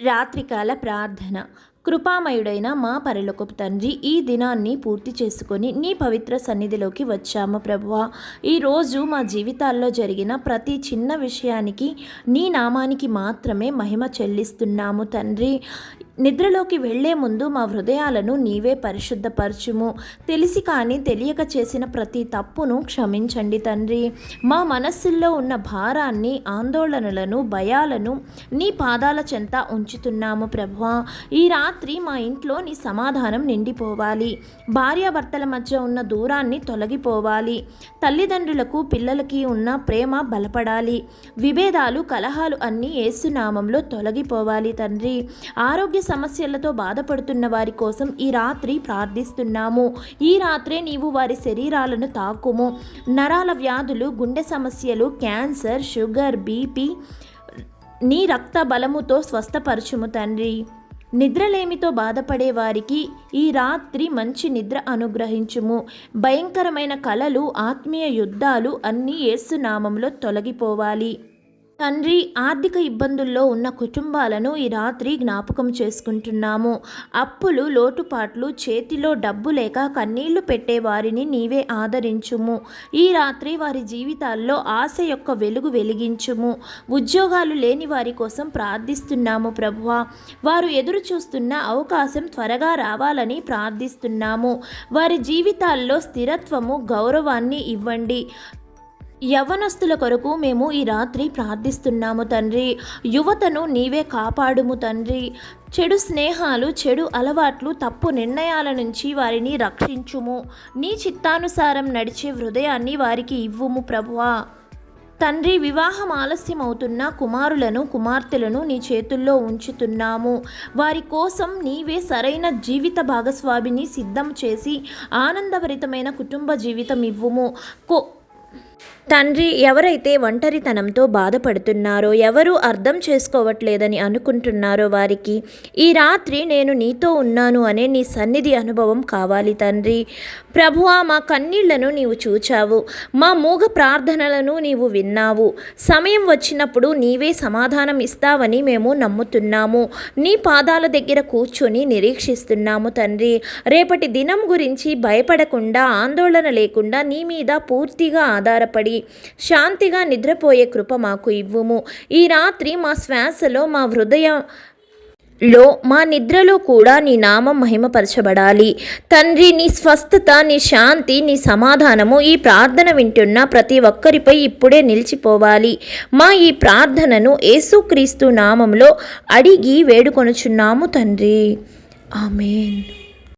రాత్రికాల ప్రార్థన. కృపామయుడైన మా పరలోకపు తండ్రి ఈ దినాన్ని పూర్తి చేసుకొని నీ పవిత్ర సన్నిధిలోకి వచ్చాము ప్రభువా. ఈరోజు మా జీవితాల్లో జరిగిన ప్రతి చిన్న విషయానికి నీ నామానికి మాత్రమే మహిమ చెల్లిస్తున్నాము తండ్రి. నిద్రలోకి వెళ్ళే ముందు మా హృదయాలను నీవే పరిశుద్ధపరచుము. తెలిసి కానీ తెలియక చేసిన ప్రతి తప్పును క్షమించండి తండ్రి. మా మనస్సుల్లో ఉన్న భారాన్ని ఆందోళనలను భయాలను నీ పాదాల చెంత ఉంచుతున్నాము ప్రభువా. ఈ రాత్రి మా ఇంట్లో నీ సమాధానం నిండిపోవాలి. భార్యాభర్తల మధ్య ఉన్న దూరాన్ని తొలగిపోవాలి. తల్లిదండ్రులకు పిల్లలకి ఉన్న ప్రేమ బలపడాలి. విభేదాలు కలహాలు అన్నీ ఏసునామంలో తొలగిపోవాలి తండ్రి. ఆరోగ్య సమస్యలతో బాధపడుతున్న వారి కోసం ఈ రాత్రి ప్రార్థిస్తున్నాము. ఈ రాత్రే నీవు వారి శరీరాలను తాకుము. నరాల వ్యాధులు గుండె సమస్యలు క్యాన్సర్ షుగర్ బీపీ నీ రక్త బలముతో స్వస్థపరచుము తండ్రి. నిద్రలేమితో బాధపడే వారికి ఈ రాత్రి మంచి నిద్ర అనుగ్రహించుము. భయంకరమైన కలలు ఆత్మీయ యుద్ధాలు అన్నీ ఏసునామంలో తొలగిపోవాలి. తండ్రి ఆర్థిక ఇబ్బందుల్లో ఉన్న కుటుంబాలను ఈ రాత్రి జ్ఞాపకం చేసుకుంటున్నాము. అప్పులు లోటుపాట్లు చేతిలో డబ్బు లేక కన్నీళ్ళు పెట్టే వారిని నీవే ఆదరించుము. ఈ రాత్రి వారి జీవితాల్లో ఆశ యొక్క వెలుగు వెలిగించుము. ఉద్యోగాలు లేని వారి కోసం ప్రార్థిస్తున్నాము ప్రభువ. వారు ఎదురు చూస్తున్న అవకాశం త్వరగా రావాలని ప్రార్థిస్తున్నాము. వారి జీవితాల్లో స్థిరత్వము గౌరవాన్ని ఇవ్వండి. యవనస్తుల కొరకు మేము ఈ రాత్రి ప్రార్థిస్తున్నాము తండ్రి. యువతను నీవే కాపాడుము తండ్రి. చెడు స్నేహాలు చెడు అలవాట్లు తప్పు నిర్ణయాల నుంచి వారిని రక్షించుము. నీ చిత్తానుసారం నడిచే హృదయాన్ని వారికి ఇవ్వుము ప్రభువా. తండ్రి వివాహం ఆలస్యం అవుతున్న కుమారులను కుమార్తెలను నీ చేతుల్లో ఉంచుతున్నాము. వారి కోసం నీవే సరైన జీవిత భాగస్వామిని సిద్ధం చేసి ఆనందభరితమైన కుటుంబ జీవితం ఇవ్వుము. కో తండ్రి ఎవరైతే ఒంటరితనంతో బాధపడుతున్నారో ఎవరు అర్థం చేసుకోవట్లేదని అనుకుంటున్నారో వారికి ఈ రాత్రి నేను నీతో ఉన్నాను అనే నీ సన్నిధి అనుభవం కావాలి తండ్రి. ప్రభువా మా కన్నీళ్ళను నీవు చూచావు మా మూగ ప్రార్థనలను నీవు విన్నావు. సమయం వచ్చినప్పుడు నీవే సమాధానం ఇస్తావని మేము నమ్ముతున్నాము. నీ పాదాల దగ్గర కూర్చొని నిరీక్షిస్తున్నాము తండ్రి. రేపటి దినం గురించి భయపడకుండా ఆందోళన లేకుండా నీ మీద పూర్తిగా ఆధారపడి శాంతిగా నిద్రపోయే కృప మాకు ఇవ్వుము. ఈ రాత్రి మా శ్వాసలో మా హృదయం లో మా నిద్రలో కూడా నీ నామం మహిమపరచబడాలి. తండ్రి నీ స్వస్థత నీ శాంతి నీ సమాధానము ఈ ప్రార్థన వింటున్న ప్రతి ఒక్కరిపై ఇప్పుడే నిలిచిపోవాలి. మా ఈ ప్రార్థనను యేసుక్రీస్తు నామంలో అడిగి వేడుకొనుచున్నాము తండ్రి. ఆమెన్.